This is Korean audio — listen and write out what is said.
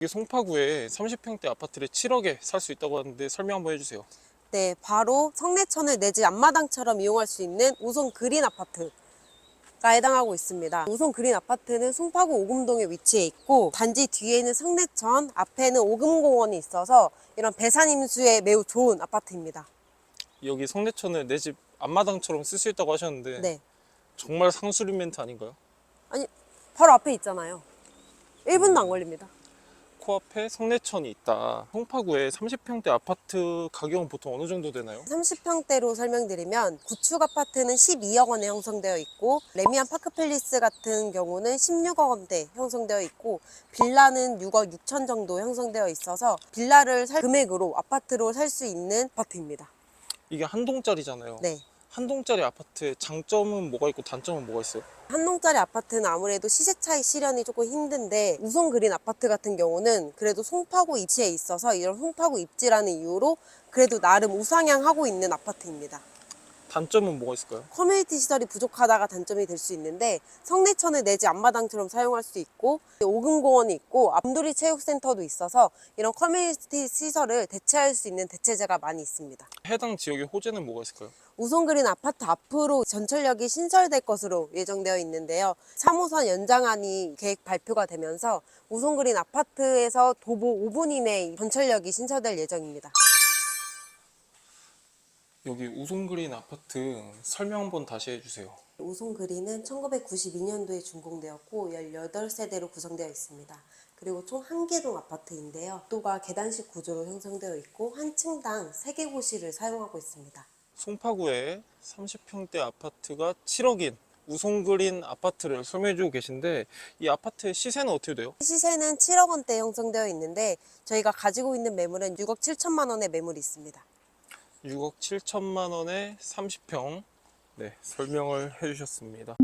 이게 송파구에 30평대 아파트를 7억에 살 수 있다고 하는데 설명 한번 해주세요. 네, 바로 성내천을 내 집 앞마당처럼 이용할 수 있는 우송 그린 아파트 가 해당하고 있습니다. 우송 그린 아파트는 송파구 오금동에 위치해 있고 단지 뒤에는 성내천, 앞에는 오금공원이 있어서 이런 배산 임수에 매우 좋은 아파트입니다. 여기 성내천을 내 집 앞마당처럼 쓸 수 있다고 하셨는데 네, 정말 상수리 멘트 아닌가요? 아니 바로 앞에 있잖아요. 1분도 안 걸립니다. 코앞에 성내천이 있다. 송파구에 30평대 아파트 가격은 보통 어느 정도 되나요? 30평대로 설명드리면 구축 아파트는 12억 원에 형성되어 있고 레미안 파크팰리스 같은 경우는 16억 원대 형성되어 있고 빌라는 6억 6천 정도 형성되어 있어서 빌라를 살 금액으로 아파트로 살 수 있는 아파트입니다. 이게 한 동짜리잖아요. 네. 한 동짜리 아파트의 장점은 뭐가 있고 단점은 뭐가 있어요? 한 동짜리 아파트는 아무래도 시세 차익 실현이 조금 힘든데 우성 그린 아파트 같은 경우는 그래도 송파구 입지에 있어서 이런 송파구 입지라는 이유로 그래도 나름 우상향하고 있는 아파트입니다. 단점은 뭐가 있을까요? 커뮤니티 시설이 부족하다가 단점이 될 수 있는데 성내천을 내집 앞마당처럼 사용할 수 있고 오금공원이 있고 암돌이 체육센터도 있어서 이런 커뮤니티 시설을 대체할 수 있는 대체제가 많이 있습니다. 해당 지역의 호재는 뭐가 있을까요? 우송그린 아파트 앞으로 전철역이 신설될 것으로 예정되어 있는데요. 3호선 연장안이 계획 발표가 되면서 우송그린 아파트에서 도보 5분 이내 전철역이 신설될 예정입니다. 여기 우송그린 아파트 설명 한번 다시 해주세요. 우송그린은 1992년도에 준공되었고 18세대로 구성되어 있습니다. 그리고 총 한 개동 아파트인데요. 또가 계단식 구조로 형성되어 있고 한 층당 3개 호실을 사용하고 있습니다. 송파구에 30평대 아파트가 7억인 우송그린 아파트를 설명해주고 계신데 이 아파트의 시세는 어떻게 돼요? 시세는 7억 원대 형성되어 있는데 저희가 가지고 있는 매물은 6억 7천만 원의 매물이 있습니다. 6억 7천만 원에 30평 네 설명을 해주셨습니다.